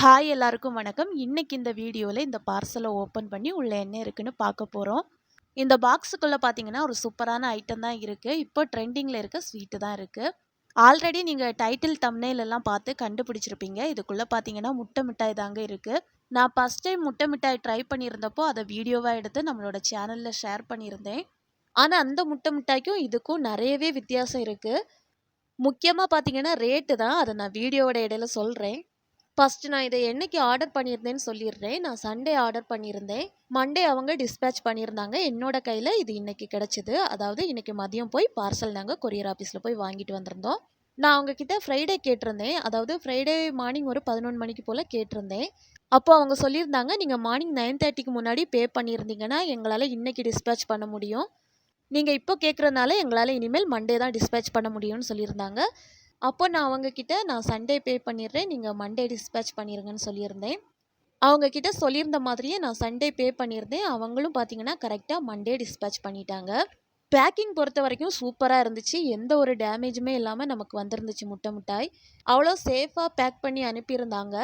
Hi எல்லாருக்கும் வணக்கம். இன்னைக்கு இந்த வீடியோவில் இந்த பார்சலை ஓப்பன் பண்ணி உள்ளே என்ன இருக்குன்னு பார்க்க போகிறோம் இந்த பாக்ஸுக்குள்ளே பார்த்தீங்கன்னா, ஒரு சூப்பரான ஐட்டம் தான் இருக்குது இப்போ ட்ரெண்டிங்கில் இருக்க ஸ்வீட்டு தான் இருக்குது ஆல்ரெடி நீங்கள் டைட்டில், தம்னேலெல்லாம் பார்த்து கண்டுபிடிச்சிருப்பீங்க. இதுக்குள்ளே பார்த்தீங்கன்னா, முட்டை மிட்டாய் தாங்க இருக்குது நான் ஃபர்ஸ்ட் டைம் முட்டை மிட்டாய் ட்ரை பண்ணியிருந்தப்போ, அதை வீடியோவாக எடுத்து நம்மளோட சேனலில் ஷேர் பண்ணியிருந்தேன். ஆனால் அந்த முட்டை மிட்டாய்க்கும் இதுக்கும் நிறையவே வித்தியாசம் இருக்குது முக்கியமாக பார்த்தீங்கன்னா, ரேட்டு தான். அதை நான் வீடியோவோட இடையில சொல்கிறேன் ஃபஸ்ட்டு நான் இதை என்னைக்கு ஆர்டர் பண்ணியிருந்தேன்னு சொல்லிடுறேன் நான் சண்டே ஆர்டர் பண்ணியிருந்தேன். மண்டே அவங்க டிஸ்பேட்ச் பண்ணியிருந்தாங்க. என்னோட கையில் இது இன்னைக்கு கிடச்சிது அதாவது இன்றைக்கி மதியம் போய் பார்சல் நாங்கள் கொரியர் ஆஃபீஸில் போய் வாங்கிட்டு வந்திருந்தோம். நான் அவங்கக்கிட்ட ஃப்ரைடே கேட்டிருந்தேன். அதாவது ஃப்ரைடே மார்னிங் ஒரு 11 மணிக்கு போல் கேட்டிருந்தேன். அப்போ அவங்க சொல்லியிருந்தாங்க, நீங்கள் மார்னிங் 9:30க்கு முன்னாடி பே பண்ணியிருந்தீங்கன்னா, எங்களால் இன்றைக்கி டிஸ்பேச் பண்ண முடியும். நீங்கள் இப்போ கேட்குறதுனால எங்களால் இனிமேல் மண்டே தான் டிஸ்பேச் பண்ண முடியும்னு" சொல்லியிருந்தாங்க. அப்போ நான் அவங்கக்கிட்ட "நான் சண்டே பே பண்ணிடுறேன். நீங்கள் மண்டே டிஸ்பேட்ச் பண்ணிடுங்கன்னு சொல்லியிருந்தேன். அவங்கக்கிட்ட சொல்லியிருந்த மாதிரியே நான் சண்டே பே பண்ணியிருந்தேன். அவங்களும் பார்த்தீங்கன்னா, கரெக்டாக மண்டே டிஸ்பேச் பண்ணிட்டாங்க. பேக்கிங் பொறுத்த வரைக்கும் சூப்பராக இருந்துச்சு. எந்த ஒரு டேமேஜுமே இல்லாமல் நமக்கு வந்திருந்துச்சு முட்டை மிட்டாய். அவ்வளோ சேஃபாக பேக் பண்ணி அனுப்பியிருந்தாங்க.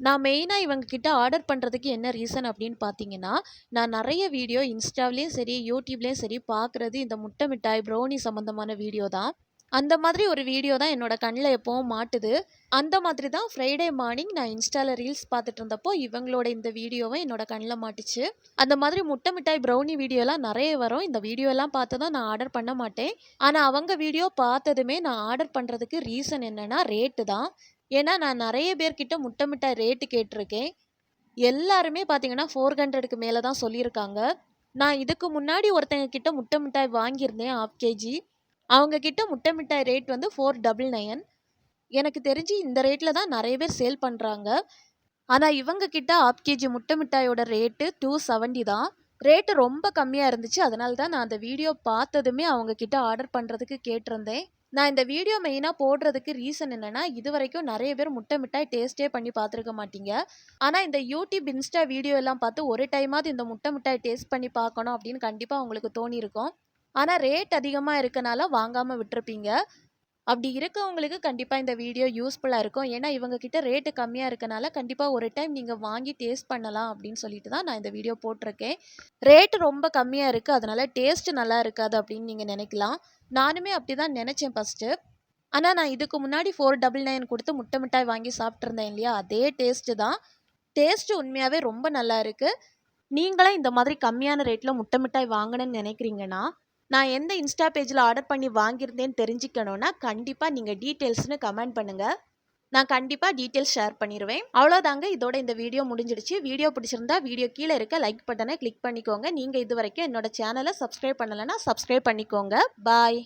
நான் மெயினாக இவங்கக்கிட்ட ஆர்டர் பண்ணுறதுக்கு என்ன ரீசன் அப்படின்னு பார்த்தீங்கன்னா, நான் நிறைய வீடியோ இன்ஸ்டாவிலயும் சரி, யூடியூப்லேயும் சரி பார்க்குறது இந்த முட்டை மிட்டாய், ப்ரௌனி சம்மந்தமான வீடியோ தான். அந்த மாதிரி ஒரு வீடியோ தான் என்னோட கண்ணில் எப்போவும் மாட்டுது. அந்த மாதிரி தான் ஃப்ரைடே மார்னிங் நான் இன்ஸ்டால ரீல்ஸ் பார்த்துட்டு இருந்தப்போ, இவங்களோட இந்த வீடியோவும் என்னோட கண்ணில் மாட்டுச்சு. அந்த மாதிரி முட்டை மிட்டாய், ப்ரௌனி வீடியோலாம் நிறைய வரும். இந்த வீடியோலாம் பார்த்து தான் நான் ஆர்டர் பண்ண மாட்டேன். ஆனால் அவங்க வீடியோ பார்த்ததுமே நான் ஆர்டர் பண்ணுறதுக்கு ரீசன் என்னென்னா ரேட்டு தான். ஏன்னா, நான் நிறைய பேர்கிட்ட முட்டை மிட்டாய் ரேட்டு கேட்டிருக்கேன். எல்லாருமே பார்த்தீங்கன்னா, 400க்கு மேல தான் சொல்லியிருக்காங்க. நான் இதுக்கு முன்னாடி ஒருத்தங்க கிட்ட முட்டை மிட்டாய் வாங்கியிருந்தேன் 1/2 கேஜி. அவங்கக்கிட்ட முட்டை மிட்டாய் ரேட் வந்து 499 எனக்கு தெரிஞ்சு இந்த ரேட்டில் தான் நிறைய பேர் சேல் பண்ணுறாங்க ஆனால் இவங்கக்கிட்ட ஆப் கேஜி முட்டை மிட்டாயோட ரேட்டு 270 தான். ரேட்டு ரொம்ப கம்மியாக இருந்துச்சு. அதனால தான் நான் அந்த வீடியோ பார்த்ததுமே அவங்கக்கிட்ட ஆர்டர் பண்ணுறதுக்கு கேட்டிருந்தேன். நான் இந்த வீடியோ மெயினாக போடுறதுக்கு ரீசன் என்னென்னால் இது வரைக்கும் நிறைய பேர் முட்டை மிட்டாய் டேஸ்ட்டே பண்ணி பார்த்துருக்க மாட்டீங்க. ஆனால் இந்த யூடியூப், இன்ஸ்டா வீடியோ எல்லாம் பார்த்து ஒரு டைமாவது இந்த முட்டை மிட்டாய் டேஸ்ட் பண்ணி பார்க்கணும் அப்படின்னு கண்டிப்பாக உங்களுக்கு தோணியிருக்கும். ஆனால் ரேட் அதிகமாக இருக்கனால வாங்காமல் விட்டுருப்பீங்க. அப்படி இருக்கவங்களுக்கு கண்டிப்பாக இந்த வீடியோ யூஸ்ஃபுல்லாக இருக்கும். ஏன்னா, இவங்கக்கிட்ட ரேட்டு கம்மியாக இருக்கனால கண்டிப்பாக ஒரு டைம் நீங்கள் வாங்கி டேஸ்ட் பண்ணலாம் அப்படின்னு சொல்லிட்டு தான் நான் இந்த வீடியோ போட்டிருக்கேன். ரேட்டு ரொம்ப கம்மியாக இருக்குது அதனால் டேஸ்ட்டு நல்லா இருக்காது அப்படின்னு நீங்கள் நினைக்கலாம் நானுமே அப்படிதான் நினச்சேன் ஃபர்ஸ்ட்டு. ஆனால் நான் இதுக்கு முன்னாடி ஃபோர் டபுள் நைன் கொடுத்து முட்டை மிட்டாய் வாங்கி சாப்பிட்ருந்தேன் இல்லையா? அதே டேஸ்ட்டு தான். டேஸ்ட்டு உண்மையாகவே ரொம்ப நல்லா இருக்குது நீங்களும் இந்த மாதிரி கம்மியான ரேட்டில் முட்டை மிட்டாய் வாங்கணும்னு நினைக்கிறீங்கன்னா நான் எந்த இன்ஸ்டா பேஜில் ஆர்டர் பண்ணி வாங்கியிருந்தேன்னு தெரிஞ்சுக்கணும்னா, கண்டிப்பாக நீங்கள் டீட்டெயில்ஸ்னு கமெண்ட் பண்ணுங்கள் நான் கண்டிப்பாக டீட்டெயில்ஸ் ஷேர் பண்ணிடுவேன் அவ்வளோதாங்க. இதோட இந்த வீடியோ முடிஞ்சிடுச்சு. வீடியோ பிடிச்சிருந்தா வீடியோ கீழே இருக்க லைக் பட்டனை கிளிக் பண்ணிக்கோங்க. நீங்கள் இது வரைக்கும் என்னோட சேனலை சப்ஸ்கிரைப் பண்ணலைன்னா சப்ஸ்கிரைப் பண்ணிக்கோங்க. பாய்.